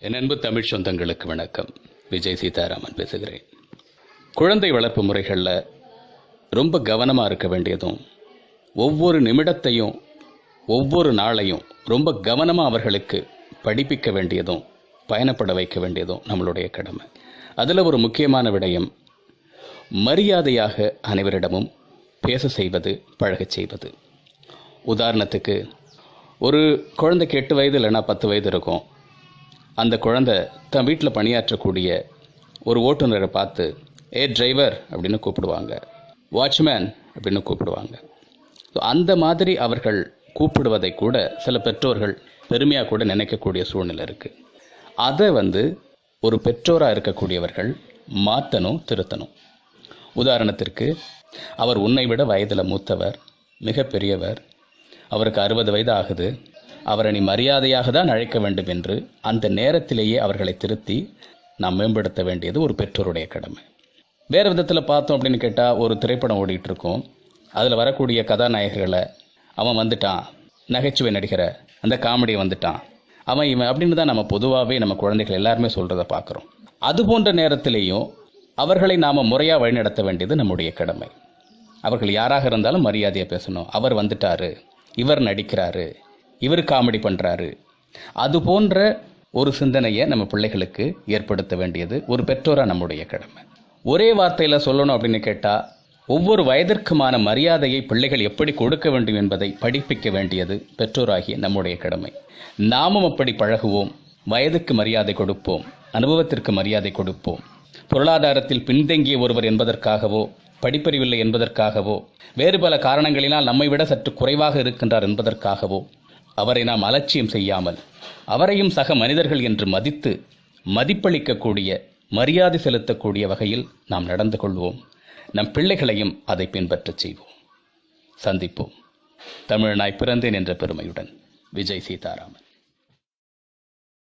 என் அன்பு தமிழ் சொந்தங்களுக்கு வணக்கம். விஜய் சீதாராமன் பேசுகிறேன். குழந்தை வளர்ப்பு முறைகளில் ரொம்ப கவனமாக இருக்க வேண்டியதும் ஒவ்வொரு நிமிடத்தையும் ஒவ்வொரு நாளையும் ரொம்ப கவனமாக அவர்களுக்கு படிப்பிக்க வேண்டியதும் பயணப்பட வைக்க வேண்டியதும் நம்மளுடைய கடமை. அதில் ஒரு முக்கியமான விடயம் மரியாதையாக அனைவரிடமும் பேச செய்வது பழகச் செய்வது. உதாரணத்துக்கு ஒரு குழந்தைக்கு எட்டு வயது இல்லைன்னா பத்து வயது இருக்கும். அந்த குழந்தை தன் வீட்டில் பணியாற்றக்கூடிய ஒரு ஓட்டுநரை பார்த்து ஏ டிரைவர் அப்படின்னு கூப்பிடுவாங்க. வாட்ச்மேன் அப்படின்னு கூப்பிடுவாங்க. ஸோ அந்த மாதிரி அவர்கள் கூப்பிடுவதை கூட சில பெற்றோர்கள் பெருமையாக கூட நினைக்கக்கூடிய சூழ்நிலை இருக்குது அதை வந்து ஒரு பெற்றோராக இருக்கக்கூடியவர்கள் மாற்றணும் திருத்தணும். உதாரணத்திற்கு அவர் உன்னை விட வயதில் மூத்தவர் மிக பெரியவர் அவருக்கு அறுபது வயது ஆகுது அவரை நீ மரியாதையாக தான் அழைக்க வேண்டும் என்று அந்த நேரத்திலேயே அவர்களை திருத்தி நாம் மேம்படுத்த வேண்டியது ஒரு பெற்றோருடைய கடமை. வேறு விதத்தில் பார்த்தோம் அப்படின்னு கேட்டால் ஒரு திரைப்படம் ஓடிட்டு இருக்கோம். அதில் வரக்கூடிய கதாநாயகர்களை அவன் வந்துட்டான். நகைச்சுவை நடிகரை அந்த காமெடி வந்துட்டான். அவன் இவன் அப்படின்னு தான் நம்ம பொதுவாகவே நம்ம குழந்தைகள் எல்லாருமே சொல்கிறத பார்க்குறோம். அது போன்ற நேரத்திலேயும் அவர்களை நாம் முறையாக வழிநடத்த வேண்டியது நம்முடைய கடமை. அவர்கள் யாராக இருந்தாலும் மரியாதையாக பேசணும். அவர் வந்துட்டாரு. இவர் நடிக்கிறாரு. இவர் காமெடி பண்ணுறாரு அது போன்ற ஒரு சிந்தனையை நம்ம பிள்ளைகளுக்கு ஏற்படுத்த வேண்டியது ஒரு பெற்றோராக நம்முடைய கடமை. ஒரே வார்த்தையில் சொல்லணும் அப்படின்னு கேட்டால் ஒவ்வொரு வயதிற்குமான மரியாதையை பிள்ளைகள் எப்படி கொடுக்க வேண்டும் என்பதை படிப்பிக்க வேண்டியது பெற்றோராகிய நம்முடைய கடமை. நாமும் அப்படி பழகுவோம். வயதுக்கு மரியாதை கொடுப்போம். அனுபவத்திற்கு மரியாதை கொடுப்போம். பொருளாதாரத்தில் பின்தங்கிய ஒருவர் என்பதற்காகவோ படிப்பறிவில்லை என்பதற்காகவோ வேறு பல காரணங்களினால் நம்மை விட சற்று குறைவாக இருக்கின்றார் என்பதற்காகவோ அவரை நாம் அலட்சியம் செய்யாமல் அவரையும் சக மனிதர்கள் என்று மதித்து மதிப்பளிக்கக்கூடிய மரியாதை செலுத்தக்கூடிய வகையில் நாம் நடந்து கொள்வோம். நம் பிள்ளைகளையும் அதை பின்பற்றச் செய்வோம். சந்திப்போம். தமிழனாய் பிறந்தேன் என்ற பெருமையுடன் விஜய் சீதாராமன்.